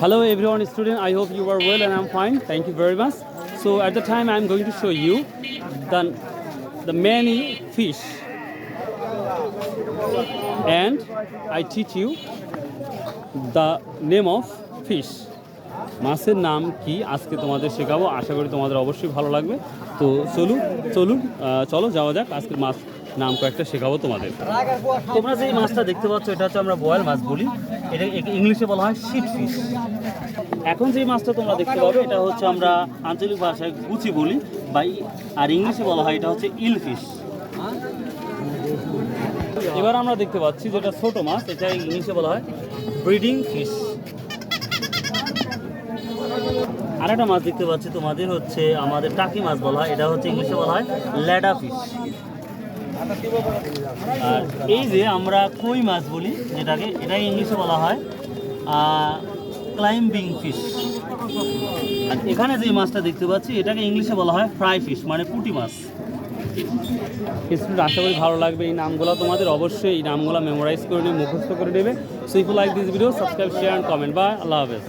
Hello everyone student, I hope you are well and I'm fine. Thank you very much. So at the time I'm going to show you the, the many fish and I teach you the name of fish. মাছের নাম কি আজকে তোমাদের শেখাবো আশা করি তোমাদের অবশ্যই ভালো লাগবে তো চলুন চলুন চলো যাওয়া যাক আজকের মাছ নাম কয়েকটা শেখাবো তোমাদের। তোমরা যে মাছটা দেখতে পাচ্ছ, এটা হচ্ছে আমরা বয়েল মাছ বলি। এটা ইংলিশে বলা হয় শিট ফিশ এখন যে মাছটা তোমরা দেখতে পাবে, এটা হচ্ছে আমরা আঞ্চলিক ভাষায় গুচি বলি বা আর ইংলিশে বলা হয় এটা হচ্ছে ইল ফিশ এবার আমরা দেখতে পাচ্ছি যেটা ছোট মাছ, এটা ইংলিশে বলা হয় ব্রিডিং ফিশ আর একটা মাছ দেখতে পাচ্ছি তোমাদের হচ্ছে আমাদের টাকি মাছ বলা হয়, এটা হচ্ছে ইংলিশে বলা হয় ল্যাডা ফিশ আর এই যে আমরা কই মাছ বলি, যেটাকে এটাকে ইংলিশে বলা হয় ক্লাইম্বিং ফিশ আর এখানে যে মাছটা দেখতে পাচ্ছি, এটাকে ইংলিশে বলা হয় ফ্রাই ফিশ মানে পুঁটি মাছ। স্টুডেন্ট আশা করি ভালো লাগবে। এই নামগুলো তোমাদের অবশ্যই, এই নামগুলো মেমোরাইজ করে নিয়ে মুখস্থ করে নেবে। So if like this video subscribe share and comment বা আল্লাহ হাফেজ।